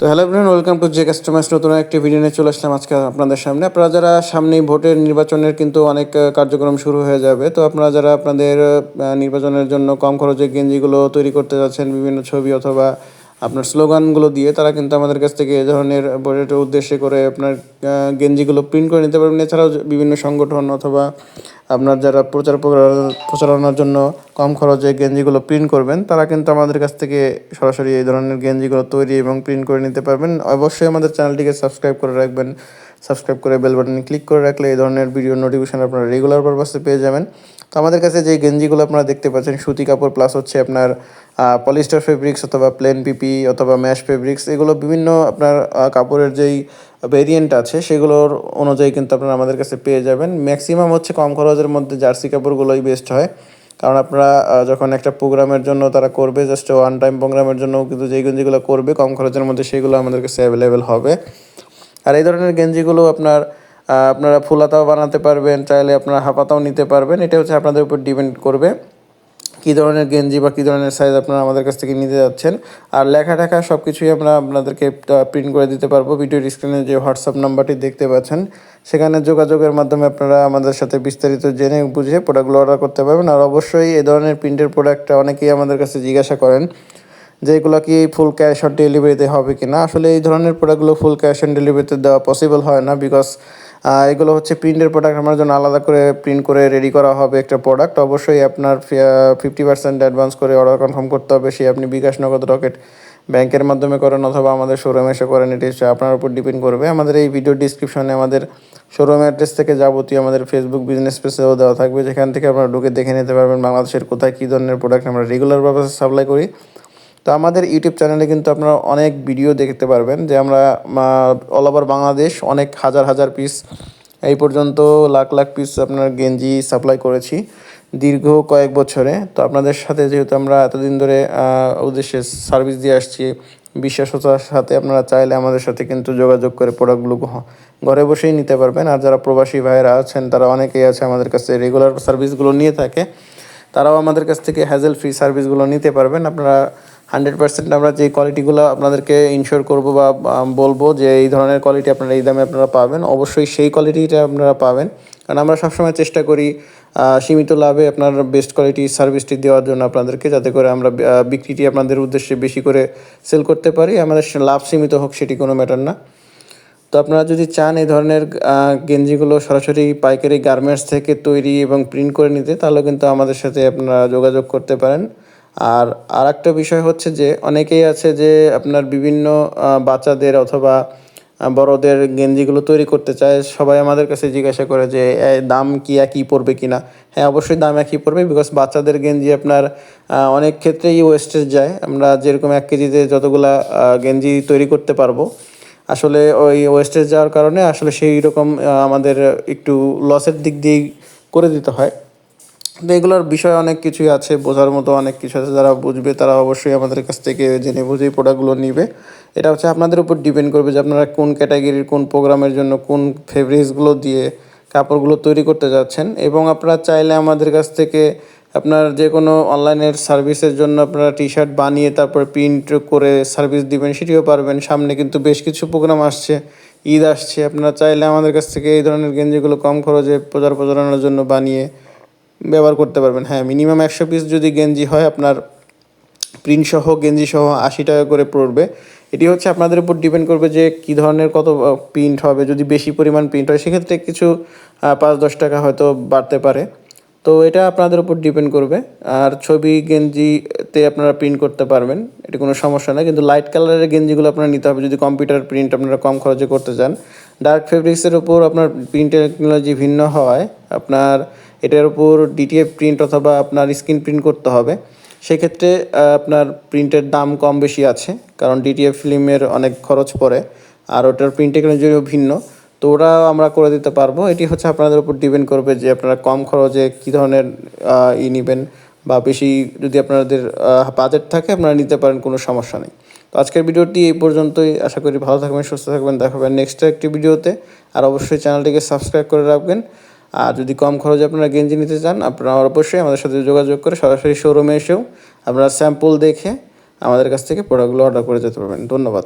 তো hello everyone welcome to J customers নতুন একটি ভিডিও নিয়ে চলে আসলাম আজকে আপনাদের সামনে। আপনারা যারা সামনেই ভোটের নির্বাচনের কিন্তু অনেক কার্যক্রম শুরু হয়ে যাবে, তো আপনারা যারা আপনাদের নির্বাচনের জন্য কম খরচে গেঞ্জিগুলো তৈরি করতে যাচ্ছেন, বিভিন্ন ছবি অথবা আপনার স্লোগানগুলো দিয়ে তারা কিন্তু আমাদের কাছ থেকে এ ধরনের ভোটের উদ্দেশ্যে করে আপনার গেঞ্জিগুলো প্রিন্ট করে নিতে পারবেন। এছাড়াও বিভিন্ন সংগঠন অথবা আপনার যারা প্রচার- প্রচারণার জন্য কম খরচে গেঞ্জিগুলো প্রিন্ট করবেন, তারা কিন্তু আমাদের কাছ থেকে সরাসরি এই ধরনের গেঞ্জিগুলো তৈরি এবং প্রিন্ট করে নিতে পারবেন। অবশ্যই আমাদের চ্যানেলটিকে সাবস্ক্রাইব করে রাখবেন। সাবস্ক্রাইব করে বেল বাটনে ক্লিক করে রাখলে এই ধরনের ভিডিও নোটিফিকেশন আপনারা রেগুলার পারপাসে পেয়ে যাবেন। তো আমাদের কাছে যে গেঞ্জিগুলো আপনারা দেখতে পাচ্ছেন, সুতি কাপড় প্লাস হচ্ছে আপনার পলিস্টার ফেব্রিক্স অথবা প্লেন পিপি অথবা ম্যাশ ফেব্রিক্স এগুলো বিভিন্ন আপনার কাপড়ের যেই ভেরিয়েন্ট আছে, সেগুলোর অনুযায়ী কিন্তু আপনারা আমাদের কাছে পেয়ে যাবেন। ম্যাক্সিমাম হচ্ছে কম খরচের মধ্যে জার্সি কাপড়গুলোই বেস্ট হয়। কারণ আপনারা যখন একটা প্রোগ্রামের জন্য তারা করবে জাস্ট ওয়ান টাইম প্রোগ্রামের জন্য কিন্তু যেই গেঞ্জিগুলো করবে, কম খরচের মধ্যে সেগুলো আমাদের কাছে অ্যাভেলেবেল হবে। আর এই ধরনের গেঞ্জিগুলো আপনার আপনারা ফুলাতাও বানাতে পারবেন, চাইলে আপনারা হাফাতাও নিতে পারবেন। এটা হচ্ছে আপনাদের উপর ডিপেন্ড করবে কী ধরনের গেঞ্জি বা কী ধরনের সাইজ আপনারা আমাদের কাছ থেকে নিতে যাচ্ছেন। আর লেখা টেখা সব কিছুই আমরা আপনাদেরকে প্রিন্ট করে দিতে পারব। ভিডিওর স্ক্রিনে যে হোয়াটসঅ্যাপ নাম্বারটি দেখতে পাচ্ছেন, সেখানে যোগাযোগের মাধ্যমে আপনারা আমাদের সাথে বিস্তারিত জেনে বুঝে প্রোডাক্টগুলো অর্ডার করতে পারবেন। আর অবশ্যই এই ধরনের প্রিন্টের প্রোডাক্টটা অনেকেই আমাদের কাছে জিজ্ঞাসা করেন যে এগুলো কি ফুল ক্যাশ অন ডেলিভারিতে হবে কি না আসলে এই ধরনের প্রোডাক্টগুলো ফুল ক্যাশ অন ডেলিভারিতে দেওয়া পসিবল হয় না বিকজ এগুলো হচ্ছে প্রিন্টের প্রোডাক্ট আমার জন্য আলাদা করে প্রিন্ট করে রেডি করা হবে একটা প্রোডাক্ট অবশ্যই আপনার ফিফটি পার্সেন্ট অ্যাডভান্স করে অর্ডার কনফার্ম করতে হবে। সে আপনি বিকাশ নগদ রকেট ব্যাংকের মাধ্যমে করেন অথবা আমাদের শোরুমে এসে করেন, এটি আপনার উপর ডিপেন্ড করবে। আমাদের এই ভিডিও ডিসক্রিপশনে আমাদের শোরুম অ্যাড্রেস থেকে যাবতীয় আমাদের ফেসবুক বিজনেস পেজেও দেওয়া থাকবে। যেখান থেকে আপনারা ঢুকে দেখে নিতে পারবেন বাংলাদেশের কোথায় কী ধরনের প্রোডাক্ট আমরা রেগুলার রেগুলারভাবে সাপ্লাই করি। তো আমাদের ইউটিউব চ্যানেলে কিন্তু আপনারা অনেক ভিডিও দেখতে পারবেন যে আমরা অল ওভার বাংলাদেশ অনেক হাজার হাজার পিস এই পর্যন্ত লাখ লাখ পিস আপনার গেঞ্জি সাপ্লাই করেছি দীর্ঘ কয়েক বছরে। তো আপনাদের সাথে যেহেতু আমরা এতদিন ধরে উদ্দেশ্যে সার্ভিস দিয়ে আসছি, বিশ্বাসতার সাথে আপনারা চাইলে আমাদের সাথে কিন্তু যোগাযোগ করে প্রোডাক্টগুলো ঘরে বসেই নিতে পারবেন। আর যারা প্রবাসী ভাইয়েরা আছেন, তারা অনেকেই আছে আমাদের কাছে রেগুলার সার্ভিসগুলো নিয়ে থাকে, তারাও আমাদের কাছ থেকে হ্যাজেল ফ্রি সার্ভিসগুলো নিতে পারবেন। আপনারা হান্ড্রেড পার্সেন্ট আমরা যে কোয়ালিটিগুলো আপনাদেরকে ইনশিওর করব বা বলব যে এই ধরনের কোয়ালিটি আপনারা এই দামে আপনারা পাবেন, অবশ্যই সেই কোয়ালিটিটা আপনারা পাবেন। কারণ আমরা সবসময় চেষ্টা করি সীমিত লাভে আপনার বেস্ট কোয়ালিটি সার্ভিসটি দেওয়ার জন্য আপনাদেরকে, যাতে করে আমরা বিক্রিটি আপনাদের উদ্দেশ্যে বেশি করে সেল করতে পারি। আমাদের লাভ সীমিত হোক, সেটি কোনো ম্যাটার না। তো আপনারা যদি চান এই ধরনের গেঞ্জিগুলো সরাসরি পাইকারি গার্মেন্টস থেকে তৈরি এবং প্রিন্ট করে নিতে, তাহলে কিন্তু আমাদের সাথে আপনারা যোগাযোগ করতে পারেন। আর আর একটা বিষয় হচ্ছে যে অনেকেই আছে যে আপনার বিভিন্ন বাচ্চাদের অথবা বড়দের গেঞ্জিগুলো তৈরি করতে চায়। সবাই আমাদের কাছে জিজ্ঞাসা করে যে দাম কি একই পড়বে কি না হ্যাঁ অবশ্যই দাম একই পড়বে বিকজ বাচ্চাদের গেঞ্জি আপনার অনেক ক্ষেত্রেই ওয়েস্টেজ যায়। আমরা যেরকম এক কেজিতে যতগুলা গেঞ্জি তৈরি করতে পারব। আসলে ওই ওয়েস্টেজ যাওয়ার কারণে আসলে সেই রকম আমাদের একটু লসের দিক দিয়েই করে দিতে হয়। এগুলোর বিষয় অনেক কিছুই আছে, বোঝার মতো অনেক কিছু আছে, যারা বুঝবে তারা অবশ্যই আমাদের কাছ থেকে জেনে বুঝেই প্রোডাক্টগুলো নিবে। এটা হচ্ছে আপনাদের উপর ডিপেন্ড করবে যে আপনারা কোন ক্যাটাগরির কোন প্রোগ্রামের জন্য কোন ফেব্রিক্সগুলো দিয়ে কাপড়গুলো তৈরি করতে যাচ্ছেন। এবং আপনারা চাইলে আমাদের কাছ থেকে আপনার যে কোনো অনলাইনের সার্ভিসের জন্য আপনারা টি শার্ট বানিয়ে তারপর প্রিন্ট করে সার্ভিস দিবেন, সেটিও পারবেন। সামনে কিন্তু বেশ কিছু প্রোগ্রাম আসছে, ঈদ আসছে। আপনারা চাইলে আমাদের কাছ থেকে এই ধরনের গেঞ্জিগুলো কম খরচে প্রচার প্রচারণার জন্য বানিয়ে ব্যবহার করতে পারবেন। হ্যাঁ মিনিমাম একশো পিস যদি গেঞ্জি হয়, আপনার প্রিন্ট সহ গেঞ্জি সহ আশি টাকা করে পড়বে। এটি হচ্ছে আপনাদের উপর ডিপেন্ড করবে যে কী ধরনের কত প্রিন্ট হবে। যদি বেশি পরিমাণ প্রিন্ট হয়, সেক্ষেত্রে কিছু পাঁচ দশ টাকা হয়তো বাড়তে পারে। তো এটা আপনাদের উপর ডিপেন্ড করবে। আর ছবি গেঞ্জিতে আপনারা প্রিন্ট করতে পারবেন। এটি কোনো সমস্যা না কিন্তু লাইট কালারের গেঞ্জিগুলো আপনার নিতে হবে। যদি কম্পিউটার প্রিন্ট আপনারা কম খরচে করতে চান। ডার্ক ফেব্রিক্সের উপর আপনার প্রিন্ট টেকনোলজি ভিন্ন হওয়ায় আপনার এটার উপর ডিটিএফ প্রিন্ট অথবা আপনার স্ক্রিন প্রিন্ট করতে হবে। সেক্ষেত্রে আপনার প্রিন্টের দাম কম বেশি আছে, কারণ ডিটিএফ ফিল্মের অনেক খরচ পড়ে, আর ওটার প্রিন্ট টেকনোলজিও ভিন্ন, তো ওরা আমরা করে দিতে পারব। এটি হচ্ছে আপনাদের উপর ডিপেন্ড করবে যে আপনারা কম খরচে কী ধরনের ই নেবেন, বা বেশি যদি আপনাদের বাজেট থাকে, আপনারা নিতে পারেন, কোনো সমস্যা নেই। তো আজকের ভিডিওটি এই পর্যন্তই। আশা করি ভালো থাকবেন, সুস্থ থাকবেন। দেখাবেন নেক্সট একটি ভিডিওতে। আর অবশ্যই চ্যানেলটিকে সাবস্ক্রাইব করে রাখবেন। আর যদি কম খরচে আপনারা গেঞ্জি নিতে চান, আপনারা অবশ্যই আমাদের সাথে যোগাযোগ করে সরাসরি শোরুমে এসেও আপনারা স্যাম্পল দেখে আমাদের কাছ থেকে প্রোডাক্টগুলো অর্ডার করে যেতে পারবেন। ধন্যবাদ।